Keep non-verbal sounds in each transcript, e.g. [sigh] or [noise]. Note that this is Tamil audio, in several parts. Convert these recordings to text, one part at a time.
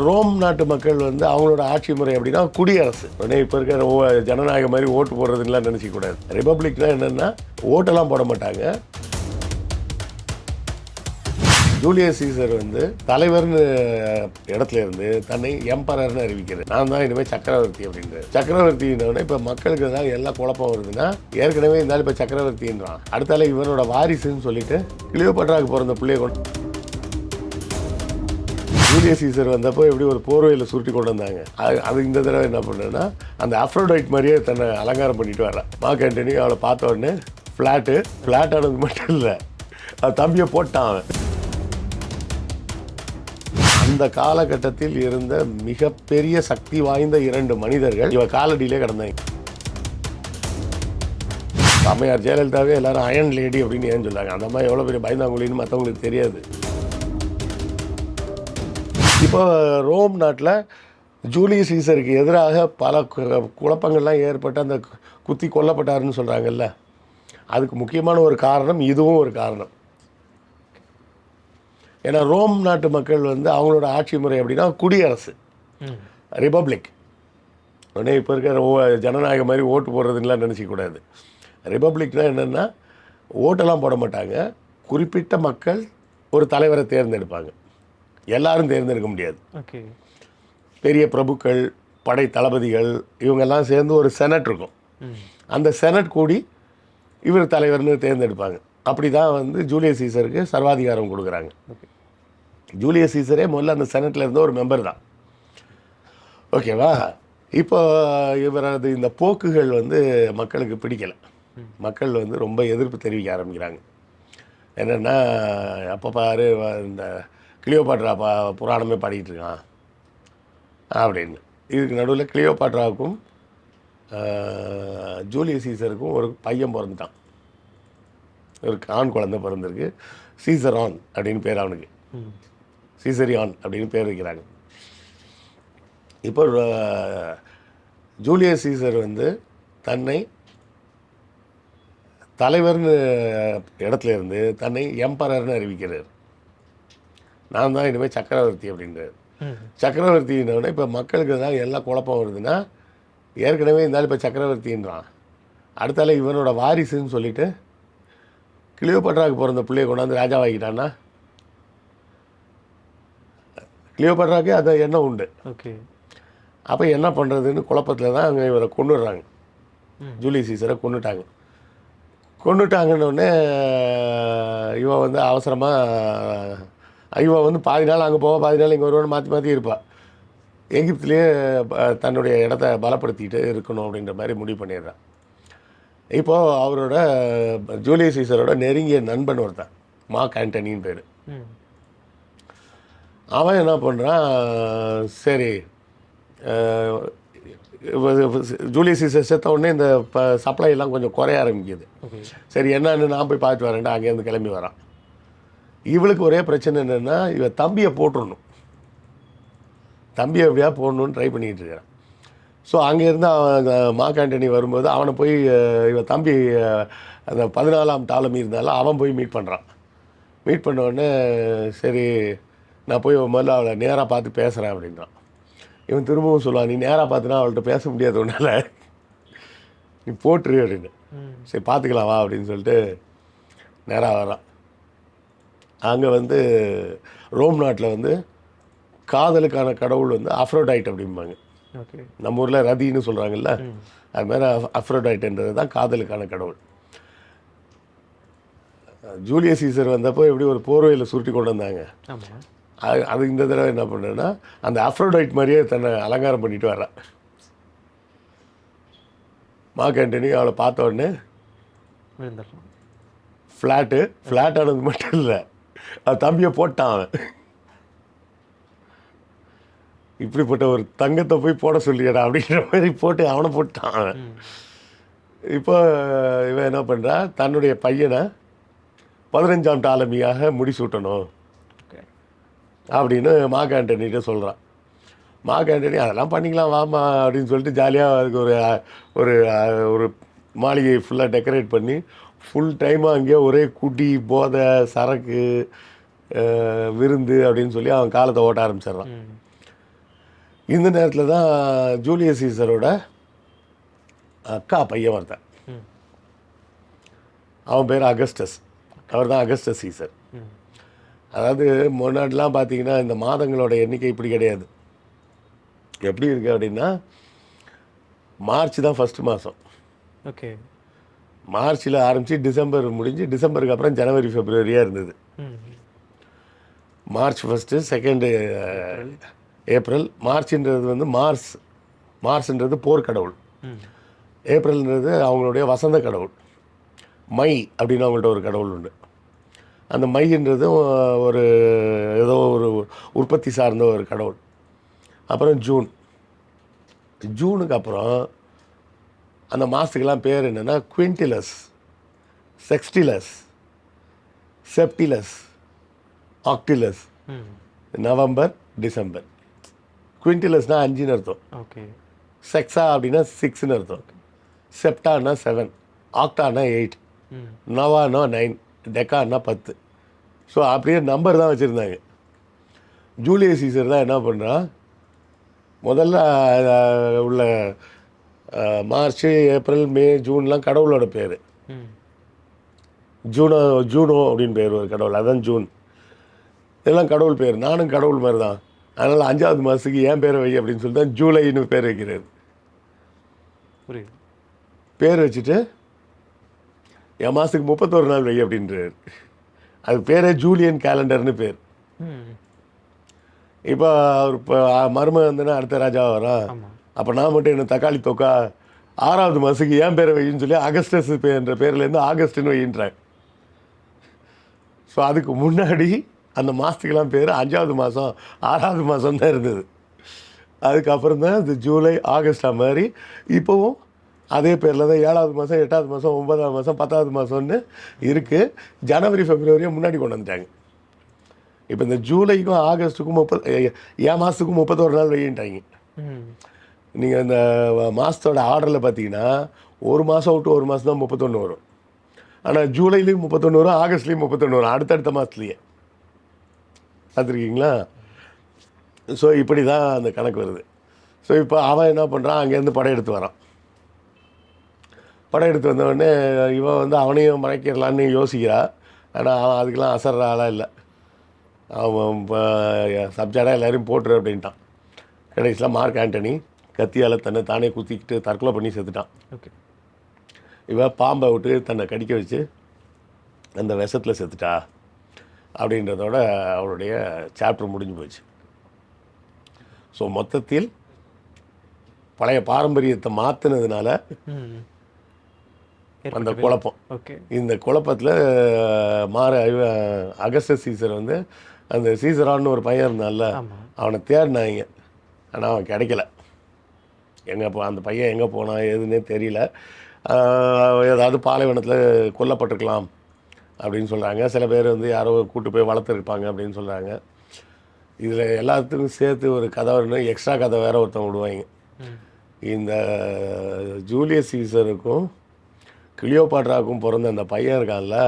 ரோம் நாட்டு மக்கள் வந்து அவங்களோட ஆட்சி முறை அப்படின்னா குடியரசு. உடனே இப்போ இருக்கிற ஓ- ஜனநாயகம் மாதிரி ஓட்டு போடுறதுலாம் நினைக்க கூடாது ரிபப்ளிக்னா என்னென்னா ஓட்டெல்லாம் போட மாட்டாங்க. ஜூலியஸ் சீசர் வந்து தலைவர்னு இடத்துல இருந்து தன்னை எம்பரர்னு அறிவிக்கிறது. நான் தான் இனிமேல் சக்கரவர்த்தி அப்படின்றது. சக்கரவர்த்தினோடனே இப்போ மக்களுக்கு தான் எல்லாம் குழப்பம் வருதுன்னா ஏற்கனவே இருந்தாலும் இப்போ சக்கரவர்த்தின்றான். அடுத்தால இவனோட வாரிசுன்னு சொல்லிட்டு கிளியோபட்ராக்கு பிறந்த பிள்ளைய கொண்டு சூரிய சீசர் வந்தப்போ எப்படி ஒரு போர்வையில் சுருட்டி கொண்டு வந்தாங்க. அது அது இந்த தடவை என்ன பண்ணுன்னா அந்த அஃப்ரோடைட் மாதிரியே தன்னை அலங்காரம் பண்ணிட்டு வரா மார்க் ஆண்டனி அவளை பார்த்த உடனே ஃப்ளாட்டு ஃப்ளாட் ஆனது மட்டும் இல்லை. அது தம்பியை போட்டான் அவன். அந்த காலகட்டத்தில் இருந்த மிகப்பெரிய சக்தி வாய்ந்த இரண்டு மனிதர்கள் இவ காலடியிலே கிடந்தாங்க. அம்மையார் ஜெயலலிதாவே எல்லாரும் அயன் லேடி அப்படின்னு ஏன் சொல்லாங்க அந்த மாதிரி எவ்வளோ பெரிய பயந்தாங்குழின்னு மற்றவங்களுக்கு தெரியாது. இப்போ ரோம் நாட்டில் ஜூலியஸ் சீசருக்கு எதிராக பல குழப்பங்கள்லாம் ஏற்பட்டு அந்த குத்தி கொல்லப்பட்டாருன்னு சொல்கிறாங்கல்ல அதுக்கு முக்கியமான ஒரு காரணம் இதுவும் ஒரு காரணம். ஏன்னா ரோம் நாட்டு மக்கள் வந்து அவங்களோட ஆட்சி முறை அப்படின்னா குடியரசு. ரிபப்ளிக் உடனே இப்போ இருக்கிற ஓ ஜனநாயகம் மாதிரி ஓட்டு போடுறதுலாம் நினைக்க கூடாது ரிபப்ளிக்னா என்னென்னா ஓட்டெல்லாம் போட மாட்டாங்க. குறிப்பிட்ட மக்கள் ஒரு தலைவரை தேர்ந்தெடுப்பாங்க. எல்லாரும் தேர்ந்தெடுக்க முடியாது. ஓகே. பெரிய பிரபுக்கள் படை தளபதிகள் இவங்கெல்லாம் சேர்ந்து ஒரு செனட் இருக்கும். அந்த செனட் கூடி இவர் தலைவர்னு தேர்ந்தெடுப்பாங்க. அப்படி தான் வந்து ஜூலியஸ் சீசருக்கு சர்வாதிகாரம் கொடுக்குறாங்க. ஜூலியஸ் சீசரே முதல்ல அந்த செனட்டில் இருந்த ஒரு மெம்பர் தான். ஓகேவா? இப்போ இவரது இந்த போக்குகள் வந்து மக்களுக்கு பிடிக்கல. மக்கள் வந்து ரொம்ப எதிர்ப்பு தெரிவிக்க ஆரம்பிக்கிறாங்க. என்னென்னா அப்போ பாரு இந்த கிளியோபாட்ரா பா புராணமே பாடிட்டு இருக்கான். அப்படின்னு. இதுக்கு நடுவில் கிளியோபாட்ராவுக்கும் ஆஹ், ஜூலியஸ் சீசருக்கும் ஒரு பையன் பிறந்துட்டான். ஒரு ஆண் குழந்தை பிறந்திருக்கு. சீசரான் அப்படின்னு பேர் அவனுக்கு. ம். சீசரியான் அப்படின்னு பேர் வைக்கிறாங்க. இப்போ ஜூலியஸ் சீசர் வந்து தன்னை தலைவர்னு இடத்துல இருந்து தன்னை எம்பரர்னு அறிவிக்கிறார். நான் தான் இனிமேல் சக்கரவர்த்தி அப்படின்றார். ம் சக்கரவர்த்தினோடனே இப்போ மக்களுக்கு தான் எல்லாம் குழப்பம் வருதுன்னா ஏற்கனவே இருந்தாலும் இப்போ சக்கரவர்த்தின்றான். அடுத்தால இவனோட வாரிசுன்னு சொல்லிட்டு கிளியோபட்ராக்கு பிறந்த பிள்ளைய கொண்டாந்து ராஜாவாக்கிட்டான்னா கிளியோபட்ராக்கே அந்த எண்ணம் உண்டு. ஓகே. அப்போ என்ன பண்ணுறதுன்னு குழப்பத்தில் தான் அங்கே இவரை கொண்டுடுறாங்க. ஜூலி சீசரை கொண்டுட்டாங்க கொண்டுட்டாங்கன்னொடனே இவன் வந்து அவசரமாக இவன் வந்து பாதி நாள் அங்கே போவா பாதி நாள் இங்கே வருவான்னு மாற்றி மாற்றி இருப்பாள் எகிப்துலேயே தன்னுடைய இடத்த பலப்படுத்திட்டு இருக்கணும் அப்படின்ற மாதிரி முடிவு பண்ணிடுறான் இப்போது அவரோட ஜூலியஸ் சீசரோட நெருங்கிய நண்பன் ஒருத்தன் மார்க் ஆண்டனின்னு பேர். ம். அவன் என்ன பண்ணுறான் சரி ஜூலியஸ் சீசர் செத்த உடனே இந்த சப்ளை எல்லாம் கொஞ்சம் குறைய ஆரம்பிக்குது. சரி என்னன்னு நான் போய் பார்த்து வரேன்டா அங்கேருந்து கிளம்பி வரான். இவளுக்கு ஒரே பிரச்சனை என்னென்னா இவ தம்பியை போட்டுடணும் தம்பியை எப்படியா போடணும்னு ட்ரை பண்ணிகிட்டு இருக்கிறான் ஸோ அங்கேருந்து அவன் அந்த மார்க் ஆண்டனி வரும்போது அவனை போய் அஹ், இவ தம்பி அந்த பதினாலாம் தாளம் இருந்தாலும் அவன் போய் மீட் பண்ணுறான் மீட் பண்ண உடனே சரி நான் போய் முதல்ல அவளை நேராக பார்த்து பேசுகிறேன் அப்படின்றான். இவன் திரும்பவும் சொல்லுவான் நீ நேராக பார்த்துனா அவள்கிட்ட பேச முடியாது உன்னால. நீ போட்டுரு அப்படின்னு. சரி பார்த்துக்கலாம் வா அப்படின்னு சொல்லிட்டு நேராக வரான் அங்கே வந்து ரோம் நாட்டில் வந்து காதலுக்கான கடவுள் வந்து அஃப்ரோடைட் அப்படிம்பாங்க. நம்ம ஊரில் ரதின்னு சொல்கிறாங்கல்ல அது மாதிரி அஃப்ரோடைட்ன்றது தான் காதலுக்கான கடவுள். ஜூலியஸ் சீசர் வந்தப்போ எப்படி ஒரு போர்வையில் சுருட்டி கொண்டு வந்தாங்க. அது அது இந்த தடவை என்ன பண்ணேன்னா அந்த அஃப்ரோடைட் மாதிரியே தன்னை அலங்காரம் பண்ணிட்டு வரா மார்க் ஆண்டனி அவளை பார்த்த உடனே ஃப்ளாட்டு ஃப்ளாட் ஆனது மட்டும் இல்லை. அது தம்பியை போட்டான் அவன். இப்படிப்பட்ட ஒரு தங்கத்தை போய் போட சொல்லியடா அப்படின்ற மாதிரி போட்டு அவனை போட்டான் அவன். இப்போ இவன் என்ன பண்ணுறா தன்னுடைய பையனை பதினஞ்சாம் டாலமியாக முடிசூட்டணும். அப்படின்னு மார்க் ஆண்டனிட்ட சொல்கிறான் மார்க் ஆண்டனி அதெல்லாம் பண்ணிக்கலாம் வாமா அப்படின்னு சொல்லிட்டு ஜாலியாக அதுக்கு ஒரு ஒரு ஒரு மாளிகையை ஃபுல்லாக டெக்கரேட் பண்ணி ஃபுல் டைமாக அங்கேயே ஒரே குடி போதை சரக்கு விருந்து அப்படின்னு சொல்லி அவன் காலத்தை ஓட்ட ஆரம்பிச்சிடுறான். இந்த நேரத்தில் தான் ஜூலியஸ் சீசரோட அக்கா பையன் ஒருத்தன். அவன் பேர் அகஸ்டஸ். அவர் தான் அகஸ்டஸ் சீசர். அதாவது முன்னாடிலாம் பார்த்தீங்கன்னா இந்த மாதங்களோட எண்ணிக்கை இப்படி கிடையாது. எப்படி இருக்கு அப்படின்னா மார்ச் தான் ஃபஸ்ட்டு மாதம். ஓகே. மார்ச்சில் ஆரம்பித்து டிசம்பர் முடிஞ்சு டிசம்பருக்கு அப்புறம் ஜனவரி ஃபெப்ரவரியாக இருந்தது. March first second April. மார்ச்ன்றது வந்து மார்ஸ் மார்ச்ன்றது போர்க்கடவுள் ஏப்ரல்ன்றது அவங்களுடைய வசந்த கடவுள். மை அப்படின்னு அவங்கள்ட்ட ஒரு கடவுள் உண்டு. அந்த மைன்றதும் ஒரு ஏதோ ஒரு உற்பத்தி சார்ந்த ஒரு கடவுள். அப்புறம் ஜூன். ஜூனுக்கு அப்புறம் அந்த மாதத்துக்கெல்லாம் பேர் என்னென்னா குவிண்டிலஸ் செக்ஸ்டிலஸ் செப்டிலஸ் ஆக்டிலஸ். November December. குவிண்டிலஸ்னால் அஞ்சுன்னு அர்த்தம். ஓகே. செக்ஸா அப்படின்னா சிக்ஸ்னு அர்த்தம். செப்டானா செவன். ஆக்டானா எயிட். நவானா நைன். டெக்கானா பத்து. ஸோ அப்படியே நம்பர் தான் வச்சுருந்தாங்க. ஜூலியஸ் சீசர் தான் என்ன பண்ணுறான் முதல்ல உள்ள மார்ச் ஏப்ரல் மே ஜூன்லாம் கடவுளோட பேர். ஜூனோ ஜூனோ அப்படின்னு பேர் ஒரு கடவுள். அதான் ஜூன். இதெல்லாம் கடவுள் பேர். நானும் கடவுள் மாதிரி தான் அதனால் அஞ்சாவது மாதத்துக்கு ஏன் பேரை வை அப்படின்னு சொல்லி தான் ஜூலைன்னு பேர் வைக்கிறாரு. புரியுது. பேர் வச்சுட்டு என் மாதத்துக்கு முப்பத்தொரு நாள் வை அப்படின்றாரு. அது பேரே ஜூலியன் கேலண்டர்னு பேர். இப்போ அவர் இப்போ மருமகன் வந்துன்னா அடுத்த ராஜா வரான். அப்போ நான் மட்டும் என்ன தக்காளி தொக்கா? ஆறாவது மாதத்துக்கு ஏன் பேரை வைன்னு சொல்லி அகஸ்டஸ் என்ற பேர்லேருந்து ஆகஸ்ட்னு வைன்றேன் ஸோ அதுக்கு முன்னாடி அந்த மாதத்துக்கெல்லாம் பேர் அஞ்சாவது மாதம் ஆறாவது மாதம் தான் இருந்தது. அதுக்கப்புறம் தான் இது ஜூலை ஆகஸ்டா மாதிரி இப்போவும் அதே பேரில் தான் ஏழாவது மாதம் எட்டாவது மாதம் ஒன்பதாவது மாதம் பத்தாவது மாதம்னு இருக்குது ஜனவரி ஃபெப்ரவரியும் முன்னாடி கொண்டு வந்துட்டாங்க. இப்போ இந்த ஜூலைக்கும் ஆகஸ்ட்டுக்கும் முப்பது ஏன் மாதத்துக்கும் முப்பத்தோரு நாள் வெயின்ட்டாங்க. நீங்கள் இந்த மாதத்தோட ஆர்டரில் பார்த்தீங்கன்னா ஒரு மாதம் விட்டு ஒரு மாதம் தான் முப்பத்தொன்று வரும். ஆனால் ஜூலைலேயும் முப்பத்தொன்று வரும் ஆகஸ்ட்லேயும் முப்பத்தொன்று வரும் அடுத்தடுத்த மாதத்துலேயே பார்த்துருக்கீங்களா ஸோ இப்படி தான் அந்த கணக்கு வருது. ஸோ இப்போ அவன் என்ன பண்ணுறான் அங்கேருந்து படையெடுத்து வரான். படையெடுத்து வந்தவொடனே இவன் வந்து அவனையும் மறைக்கிறலான்னு யோசிக்கிறா. ஆனால் அவன் அதுக்கெல்லாம் அசர்ற ஆளாக இல்லை. அவன் சப்ஜெக்டாக எல்லோரையும் போட்டுரு அப்படின்ட்டான். கடைசியில் மார்க் ஆண்டனி கத்தியால் தன்னை தானே குத்திக்கிட்டு தற்கொலை பண்ணி செத்துட்டான். ஓகே. இவ பாம்பை விட்டு தன்னை கடிக்க வச்சு அந்த விஷத்தில் செத்துட்டா அப்படின்றதோட அவளுடைய சாப்டர் முடிஞ்சு போச்சு. ஸோ மொத்தத்தில் பழைய பாரம்பரியத்தை மாற்றினதுனால அந்த குழப்பம். ஓகே. இந்த குழப்பத்தில் மாற அகஸ்டஸ் சீசர் வந்து அந்த சீசரான்னு ஒரு பையன் இருந்தான்ல அவனை தேடினாங்க. ஆனால் அவன் கிடைக்கல. எங்கே போ அந்த பையன் எங்கே போனான் எதுன்னே தெரியல. ஏதாவது பாலைவனத்தில் கொல்லப்பட்டிருக்கலாம் அப்படின்னு சொல்கிறாங்க சில பேர் வந்து யாரோ கூட்டு போய் வளர்த்துருப்பாங்க அப்படின்னு சொல்கிறாங்க இதில் எல்லாத்துக்கும் சேர்த்து ஒரு கதை வரணும். எக்ஸ்ட்ரா கதை வேற ஒருத்தன் விடுவாங்க. இந்த ஜூலியஸ் சீசருக்கும் கிளியோபாட்ராவுக்கும் பிறந்த அந்த பையன் இருக்கான்ல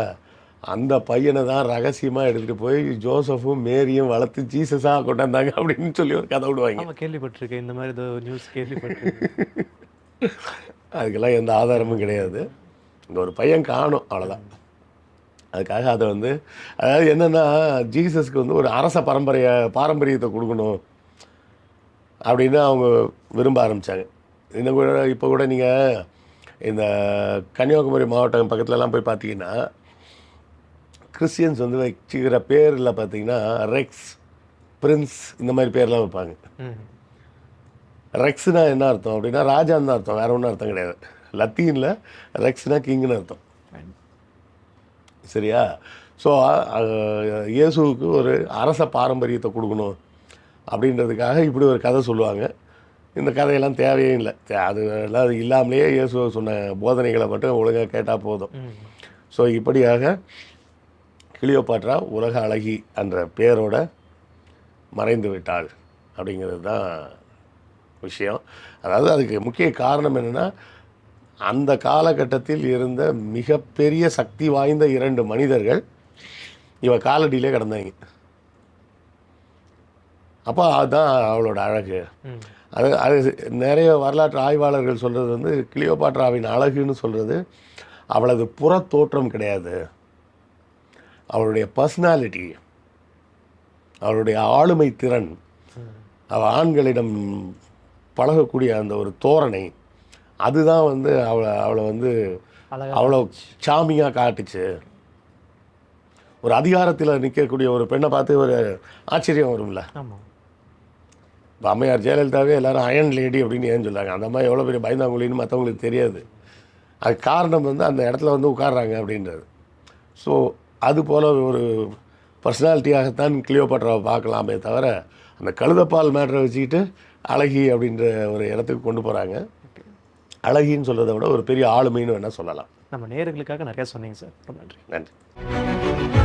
அந்த பையனை தான் ரகசியமாக எடுத்துகிட்டு போய் ஜோசஃபும் மேரியும் வளர்த்து ஜீசஸாக கொண்டாந்தாங்க அப்படின்னு சொல்லி ஒரு கதை விடுவாங்க. கேள்விப்பட்டிருக்கேன். இந்த மாதிரி ஏதோ நியூஸ் கேள்விப்பட்டிருக்கேன். [laughs] அதுக்கெல்லாம் எந்த ஆதாரமும் கிடையாது. இங்கே ஒரு பையன் காணும் அவ்வளோதான் அதுக்காக அதை வந்து அதாவது என்னென்னா ஜீசஸ்க்கு வந்து ஒரு அரச பரம்பரைய பாரம்பரியத்தை கொடுக்கணும் அப்படின்னு அவங்க விரும்ப ஆரம்பித்தாங்க இன்னும் கூட இப்போ கூட நீங்கள் இந்த கன்னியாகுமரி மாவட்டம் பக்கத்துலலாம் போய் பார்த்தீங்கன்னா கிறிஸ்டியன்ஸ் வந்து வச்சுக்கிற பேரில் பார்த்தீங்கன்னா ரெக்ஸ் பிரின்ஸ் இந்த மாதிரி பேர்லாம் வைப்பாங்க. ரெக்ஸ்னா என்ன அர்த்தம் அப்படின்னா ராஜான்னு தான் அர்த்தம் வேற ஒன்றும் அர்த்தம் கிடையாது. லத்தீனில் ரெக்ஸ்னா கிங்னு அர்த்தம். சரியா? ஸோ இயேசுவுக்கு ஒரு அரச பாரம்பரியத்தை கொடுக்கணும் அப்படின்றதுக்காக இப்படி ஒரு கதை சொல்லுவாங்க. இந்த கதையெல்லாம் தேவையே இல்லை. அது எல்லாம் இல்லாமலேயே இயேசு சொன்ன போதனைகளை மட்டும் ஒழுங்காக கேட்டால் போதும். ஸோ இப்படியாக கிளியோபாட்ரா உலக அழகி என்ற பேரோட மறைந்து விட்டாள் அப்படிங்கிறது தான் விஷயம். அதாவது அதுக்கு முக்கிய காரணம் என்னென்னா அந்த காலகட்டத்தில் இருந்த மிகப்பெரிய சக்தி வாய்ந்த இரண்டு மனிதர்கள் இவ காலடியிலே கிடந்தாங்க. அப்போ அதுதான் அவளோட அழகு. அது அது நிறைய வரலாற்று ஆய்வாளர்கள் சொல்கிறது வந்து கிளியோபாட்ராவின் அழகுன்னு சொல்கிறது அவளது புறத் தோற்றம் கிடையாது. அவளுடைய பர்சனாலிட்டி அவளுடைய ஆளுமை திறன் அவள் ஆண்களிடம் பழகக்கூடிய அந்த ஒரு தோரணை அதுதான் வந்து அவளை அவளை வந்து அவ்வளோ சாமியாக காட்டுச்சு. ஒரு அதிகாரத்தில் நிற்கக்கூடிய ஒரு பெண்ணை பார்த்து ஒரு ஆச்சரியம் வரும்ல. இப்போ அம்மையார் ஜெயலலிதாவே எல்லாரும் அயன் லேடி அப்படின்னு ஏன் சொல்றாங்க? அந்த மாதிரி எவ்வளோ பெரிய பயந்தாங்குழின்னு மற்றவங்களுக்கு தெரியாது. அது காரணம் வந்து அந்த இடத்துல வந்து உட்கார்றாங்க அப்படின்றது. ஸோ அது போல் ஒரு பர்சனாலிட்டியாகத்தான் கிளியோபாட்ராவை பார்க்கலாமே தவிர அந்த கழுதப்பால் மேட்ரை வச்சுக்கிட்டு அழகி அப்படின்ற ஒரு இடத்துக்கு கொண்டு போகிறாங்க அழகின்னு சொல்கிறத விட ஒரு பெரிய ஆளுமைன்னு வேணால் சொல்லலாம். நம்ம நேயர்களுக்காக நிறைய சொன்னீங்க சார். ரொம்ப நன்றி. நன்றி.